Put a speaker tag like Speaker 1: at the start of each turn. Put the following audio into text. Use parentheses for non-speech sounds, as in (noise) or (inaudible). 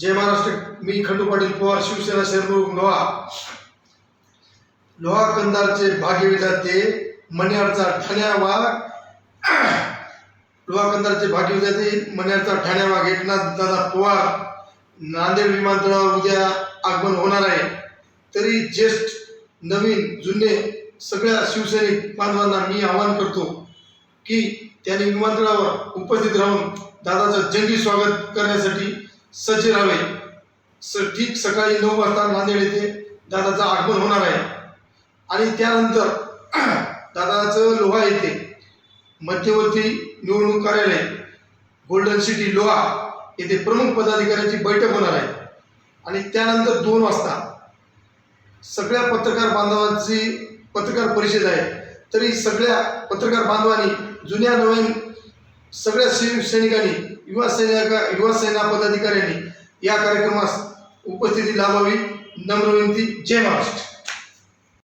Speaker 1: जय महाराष्ट्र मी खंडू पाटील पवार शिवसेना शहरप्रमुख लोहा. लोहा कंदारचे भाग्य विधाते मन्याडचा ठाण्या वाघ. लोहा कंदारचे भाग्य विधाते मण्यारचा ठाण्या वाघ. एकनाथ दादा पवार नांदेड विमानतळावर उद्या आगमन होणार आहे. तरी ज्येष्ठ नवीन जुने सगळ्या शिवसैनिक बांधवांना मी आवाहन करतो की त्यांनी विमानतळावर उपस्थित राहून दादाचं जंगी स्वागत करण्यासाठी सज्ज राहावे. स ठीक सकाळी नऊ वाजता नांदेड येथे दादाचं आगमन होणार आहे. आणि त्यानंतर (clears throat) दादाचं लोहा येथे मध्यवर्ती निवडणूक कार्यालय गोल्डन सिटी लोहा येथे प्रमुख पदाधिकाऱ्यांची बैठक होणार आहे. आणि त्यानंतर दोन वाजता सगळ्या पत्रकार बांधवांची पत्रकार परिषद आहे. तरी सगळ्या पत्रकार बांधवांनी जुन्या नवीन सगळ्या शिवसैनिकांनी युवा सैनिका युवा सेना पदाधिकाऱ्यांनी या कार्यक्रमास उपस्थिती लाभावी. नम्र विनंती. जय महाराष्ट्र.